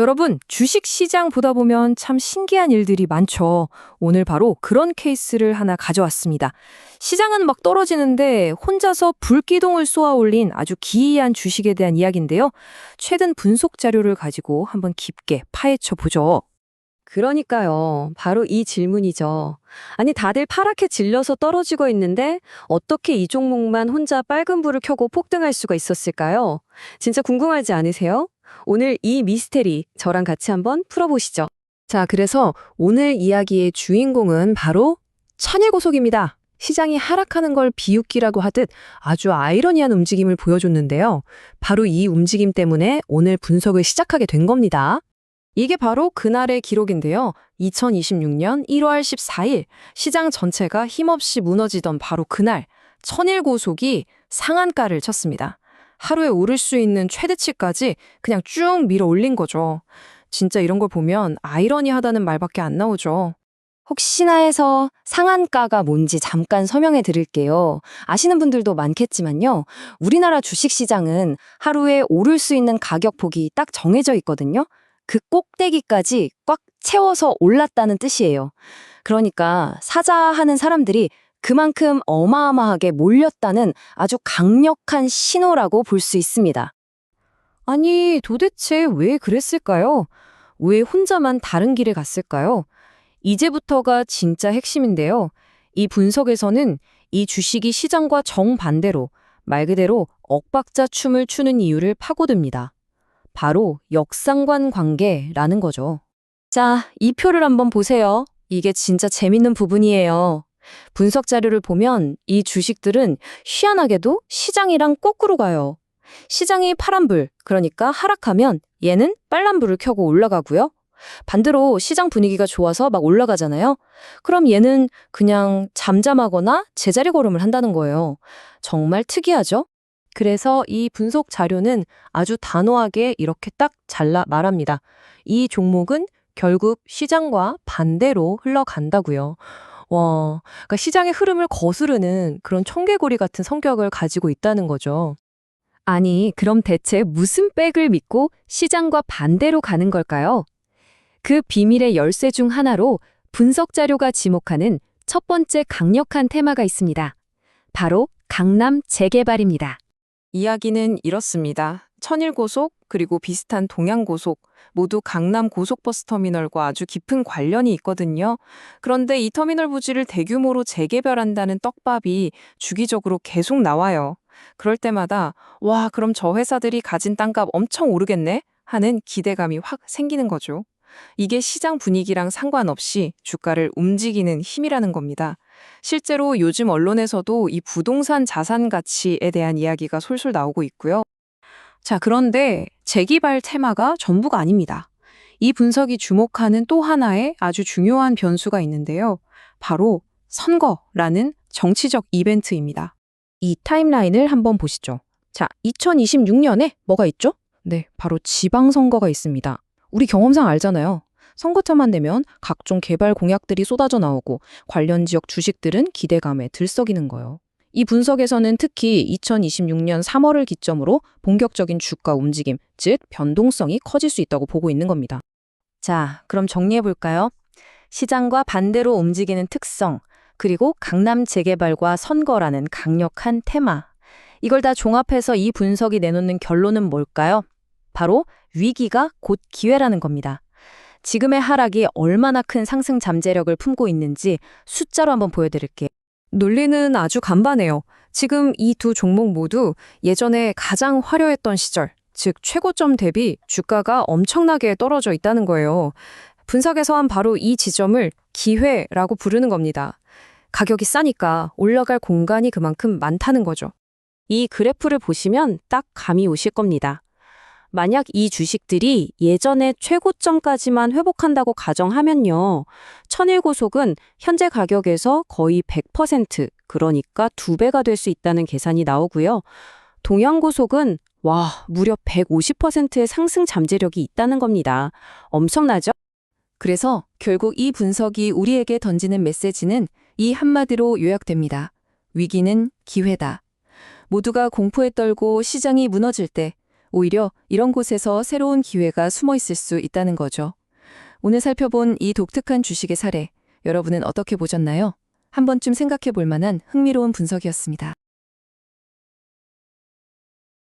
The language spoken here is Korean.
여러분, 주식 시장 보다 보면 참 신기한 일들이 많죠. 오늘 바로 그런 케이스를 하나 가져왔습니다. 시장은 막 떨어지는데 혼자서 불기둥을 쏘아 올린 아주 기이한 주식에 대한 이야기인데요. 최근 분석 자료를 가지고 한번 깊게 파헤쳐 보죠. 그러니까요. 바로 이 질문이죠. 아니, 다들 파랗게 질려서 떨어지고 있는데 어떻게 이 종목만 혼자 빨간 불을 켜고 폭등할 수가 있었을까요? 진짜 궁금하지 않으세요? 오늘 이 미스테리 저랑 같이 한번 풀어보시죠. 자, 그래서 오늘 이야기의 주인공은 바로 천일고속입니다. 시장이 하락하는 걸 비웃기라고 하듯 아주 아이러니한 움직임을 보여줬는데요. 바로 이 움직임 때문에 오늘 분석을 시작하게 된 겁니다. 이게 바로 그날의 기록인데요. 2026년 1월 14일 시장 전체가 힘없이 무너지던 바로 그날 천일고속이 상한가를 쳤습니다. 하루에 오를 수 있는 최대치까지 그냥 쭉 밀어 올린 거죠. 진짜 이런 걸 보면 아이러니하다는 말밖에 안 나오죠. 혹시나 해서 상한가가 뭔지 잠깐 설명해 드릴게요. 아시는 분들도 많겠지만요. 우리나라 주식시장은 하루에 오를 수 있는 가격폭이 딱 정해져 있거든요. 그 꼭대기까지 꽉 채워서 올랐다는 뜻이에요. 그러니까 사자 하는 사람들이 그만큼 어마어마하게 몰렸다는 아주 강력한 신호라고 볼 수 있습니다. 아니, 도대체 왜 그랬을까요? 왜 혼자만 다른 길을 갔을까요? 이제부터가 진짜 핵심인데요. 이 분석에서는 이 주식이 시장과 정반대로 말 그대로 엇박자 춤을 추는 이유를 파고듭니다. 바로 역상관 관계라는 거죠. 자, 이 표를 한번 보세요. 이게 진짜 재밌는 부분이에요. 분석 자료를 보면 이 주식들은 희한하게도 시장이랑 거꾸로 가요. 시장이 파란불, 그러니까 하락하면 얘는 빨간불을 켜고 올라가고요. 반대로 시장 분위기가 좋아서 막 올라가잖아요. 그럼 얘는 그냥 잠잠하거나 제자리 걸음을 한다는 거예요. 정말 특이하죠? 그래서 이 분석 자료는 아주 단호하게 이렇게 딱 잘라 말합니다. 이 종목은 결국 시장과 반대로 흘러간다고요. 와, 그러니까 시장의 흐름을 거스르는 그런 청개구리 같은 성격을 가지고 있다는 거죠. 아니, 그럼 대체 무슨 백을 믿고 시장과 반대로 가는 걸까요? 그 비밀의 열쇠 중 하나로 분석 자료가 지목하는 첫 번째 강력한 테마가 있습니다. 바로 강남 재개발입니다. 이야기는 이렇습니다. 천일고속 그리고 비슷한 동양고속 모두 강남 고속버스 터미널과 아주 깊은 관련이 있거든요. 그런데 이 터미널 부지를 대규모로 재개발한다는 떡밥이 주기적으로 계속 나와요. 그럴 때마다 와 그럼 저 회사들이 가진 땅값 엄청 오르겠네 하는 기대감이 확 생기는 거죠. 이게 시장 분위기랑 상관없이 주가를 움직이는 힘이라는 겁니다. 실제로 요즘 언론에서도 이 부동산 자산 가치에 대한 이야기가 솔솔 나오고 있고요. 자, 그런데 재기발 테마가 전부가 아닙니다. 이 분석이 주목하는 또 하나의 아주 중요한 변수가 있는데요. 바로 선거라는 정치적 이벤트입니다. 이 타임라인을 한번 보시죠. 자, 2026년에 뭐가 있죠? 네, 바로 지방선거가 있습니다. 우리 경험상 알잖아요. 선거차만 되면 각종 개발 공약들이 쏟아져 나오고 관련 지역 주식들은 기대감에 들썩이는 거예요. 이 분석에서는 특히 2026년 3월을 기점으로 본격적인 주가 움직임, 즉 변동성이 커질 수 있다고 보고 있는 겁니다. 자, 그럼 정리해 볼까요? 시장과 반대로 움직이는 특성, 그리고 강남 재개발과 선거라는 강력한 테마. 이걸 다 종합해서 이 분석이 내놓는 결론은 뭘까요? 바로 위기가 곧 기회라는 겁니다. 지금의 하락이 얼마나 큰 상승 잠재력을 품고 있는지 숫자로 한번 보여드릴게요. 논리는 아주 간단해요. 지금 이 두 종목 모두 예전에 가장 화려했던 시절, 즉 최고점 대비 주가가 엄청나게 떨어져 있다는 거예요. 분석에서 한 바로 이 지점을 기회라고 부르는 겁니다. 가격이 싸니까 올라갈 공간이 그만큼 많다는 거죠. 이 그래프를 보시면 딱 감이 오실 겁니다. 만약 이 주식들이 예전의 최고점까지만 회복한다고 가정하면요. 천일고속은 현재 가격에서 거의 100% 그러니까 두 배가 될 수 있다는 계산이 나오고요. 동양고속은 와, 무려 150%의 상승 잠재력이 있다는 겁니다. 엄청나죠? 그래서 결국 이 분석이 우리에게 던지는 메시지는 이 한마디로 요약됩니다. 위기는 기회다. 모두가 공포에 떨고 시장이 무너질 때 오히려 이런 곳에서 새로운 기회가 숨어 있을 수 있다는 거죠. 오늘 살펴본 이 독특한 주식의 사례, 여러분은 어떻게 보셨나요? 한 번쯤 생각해 볼 만한 흥미로운 분석이었습니다.